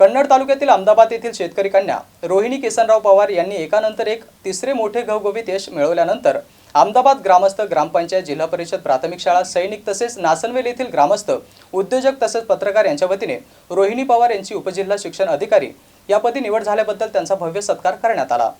कन्नड तालुक्यातील अहमदाबाद येथील शेतकरी कन्या रोहिणी किसनराव पवार यांनी एकानंतर एक तिसरे मोठे घवघवीत यश मिळवल्यानंतर अहमदाबाद ग्रामस्थ ग्रामपंचायत जिल्हा परिषद प्राथमिक शाळा सैनिक तसेच नासनवेल येथील ग्रामस्थ उद्योजक तसेच पत्रकार यांच्या वतीने रोहिणी पवार यांची उपजिल्हा शिक्षण अधिकारी यापदी निवड झाल्याबद्दल त्यांचा भव्य सत्कार करण्यात आला.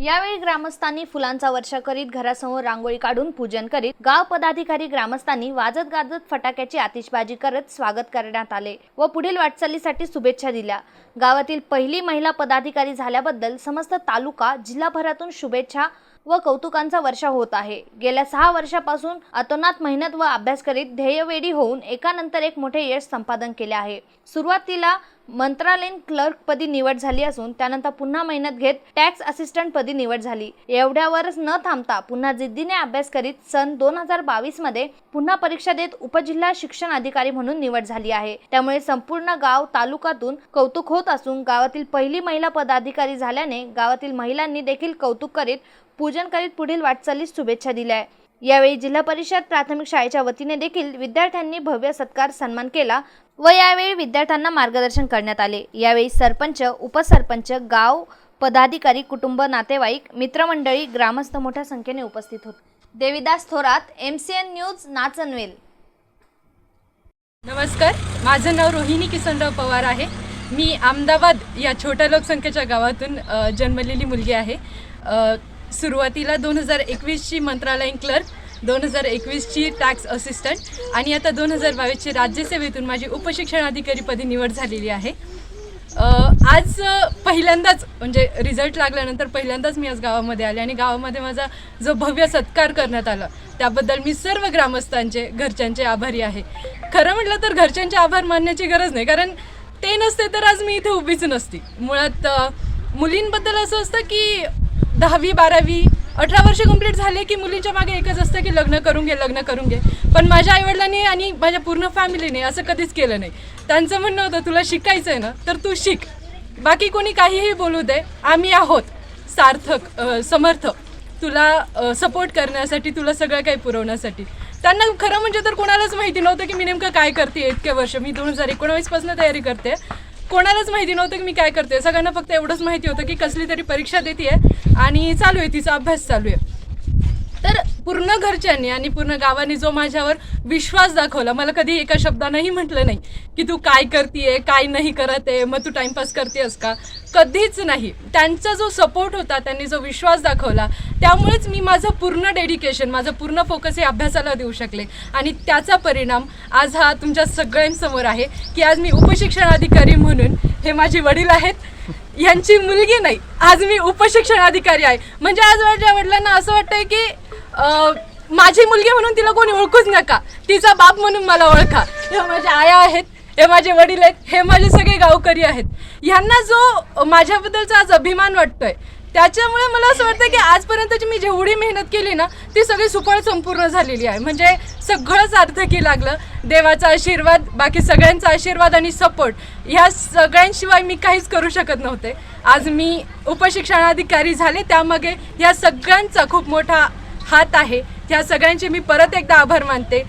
यावेळी ग्रामस्थांनी फुलांचा वर्षा करीत घरासमोर रांगोळी काढून पूजन करीत गाव पदाधिकारी ग्रामस्थांनी वाजत गाजत फटाक्याची आतिषबाजी करत स्वागत करण्यात आले व पुढील वाटचालीसाठी शुभेच्छा दिल्या. गावातील पहिली महिला पदाधिकारी झाल्याबद्दल समस्त तालुका जिल्हाभरातून शुभेच्छा व कौतुकांचा वर्षा होत आहे. गेल्या सहा वर्षापासून अतोनात मेहनत व अभ्यास करीत ध्येयवेडी होऊन एकानंतर एक मोठे यश संपादन केले आहे. सुरुवातीला मंत्रालयीन क्लर्क पदी निवड झाली असून त्यानंतर पुन्हा मेहनत घेत टॅक्स असिस्टंट पदी निवड झाली. एवढ्यावरच न थांबता पुन्हा जिद्दीने अभ्यास करीत सन दोन हजार बावीसमध्ये पुन्हा परीक्षा देत उपजिल्हा शिक्षण अधिकारी म्हणून निवड झाली आहे. त्यामुळे संपूर्ण गाव तालुक्यातून कौतुक होत असून गावातील पहिली महिला पदाधिकारी झाल्याने गावातील महिलांनी देखील कौतुक करीत पूजन करीत पुढील वाटचालीस शुभेच्छा दिल्या. आहे यावेळी जिल्हा परिषद प्राथमिक शाळेच्या वतीने देखील विद्यार्थ्यांनी भव्य सत्कार सन्मान केला व यावेळी विद्यार्थ्यांना मार्गदर्शन करण्यात आले. यावेळी सरपंच उपसरपंच गाव पदाधिकारी कुटुंब नातेवाईक मित्रमंडळी ग्रामस्थ मोठ्या संख्येने उपस्थित होते. Devidas Thorat M C N news Nachanvel. नमस्कार. माझं नाव रोहिणी किसनराव पवार आहे. मी अहमदाबाद या छोट्या लोकसंख्येच्या गावातून जन्मलेली मुलगी आहे. सुरुवातीला दोन हजार एकवीसची मंत्रालयीन क्लर्क दोन हजार एकवीसची टॅक्स असिस्टंट आणि आता दोन हजार बावीसची राज्यसेवेतून माझी उपशिक्षण अधिकारीपदी निवड झालेली आहे. आज पहिल्यांदाच म्हणजे रिझल्ट लागल्यानंतर पहिल्यांदाच मी आज गावामध्ये आले आणि गावामध्ये माझा जो भव्य सत्कार करण्यात आला त्याबद्दल मी सर्व ग्रामस्थांचे घरच्यांचे आभारी आहे. खरं म्हटलं तर घरच्यांचे आभार मानण्याची गरज नाही कारण ते नसते तर आज मी इथे उभीच नसती. मुळात मुलींबद्दल असं असतं की दहावी बारावी अठरा वर्ष कंप्लीट झाले की मुलींच्या मागे एकच असतं की लग्न करून घे लग्न करून घे. पण माझ्या आईवडिलांनी आणि माझ्या पूर्ण फॅमिलीने असं कधीच केलं नाही. त्यांचं म्हणणं होतं तुला शिकायचं आहे ना तर तू शिक. बाकी कोणी काहीही बोलू दे आम्ही आहोत. सार्थक समर्थ तुला सपोर्ट करण्यासाठी तुला सगळं काही पुरवण्यासाठी. त्यांना खरं म्हणजे तर कोणालाच माहिती नव्हतं की मी नेमकं काय करते इतके वर्ष. मी दोन हजार एकोणावीसपासून तयारी करते. कोणालाच माहिती नव्हतं की मी काय करते. सगळ्यांना फक्त एवढंच माहिती होतं की कसली तरी परीक्षा देते आणि चालू आहे तिचा अभ्यास चालू आहे. पूर्ण घरच्यांनी आणि पूर्ण गावाने जो माझ्यावर विश्वास दाखवला मला कधी एका शब्दानंही म्हटलं नाही की तू काय करतीये काय नाही करत आहे मग तू टाइमपास करतेस का? कधीच नाही. त्यांचा जो सपोर्ट होता त्यांनी जो विश्वास दाखवला त्यामुळेच मी माझं पूर्ण डेडिकेशन माझं पूर्ण फोकस हे अभ्यासाला देऊ शकले. आणि त्याचा परिणाम आज हा तुमच्या सगळ्यांसमोर आहे की आज मी उपशिक्षण अधिकारी म्हणून हे माझे वडील आहेत. यांची मुलगी नाही आज मी उपशिक्षण अधिकारी आहे. म्हणजे आज माझ्या वडिलांना असं वाटतंय की माझी मुलगी म्हणून तिला कोणी ओळखूच नका. तिचा बाप म्हणून मला ओळखा. हे माझ्या आया आहेत हे माझे वडील आहेत हे माझे सगळे गावकरी आहेत. ह्यांना जो माझ्याबद्दलचा आज अभिमान वाटतोय त्याच्यामुळे मला असं वाटतं की आजपर्यंतची मी जेवढी मेहनत केली ना ती सगळी सुफळ संपूर्ण झालेली आहे. म्हणजे सगळंच अर्थकी लागलं देवाचा आशीर्वाद बाकी सगळ्यांचा आशीर्वाद आणि सपोर्ट ह्या सगळ्यांशिवाय मी काहीच करू शकत नव्हते. आज मी उपशिक्षणाधिकारी झाले त्यामागे ह्या सगळ्यांचा खूप मोठा हात आहे. ह्या सगळ्यांचे मी परत एकदा आभार मानते.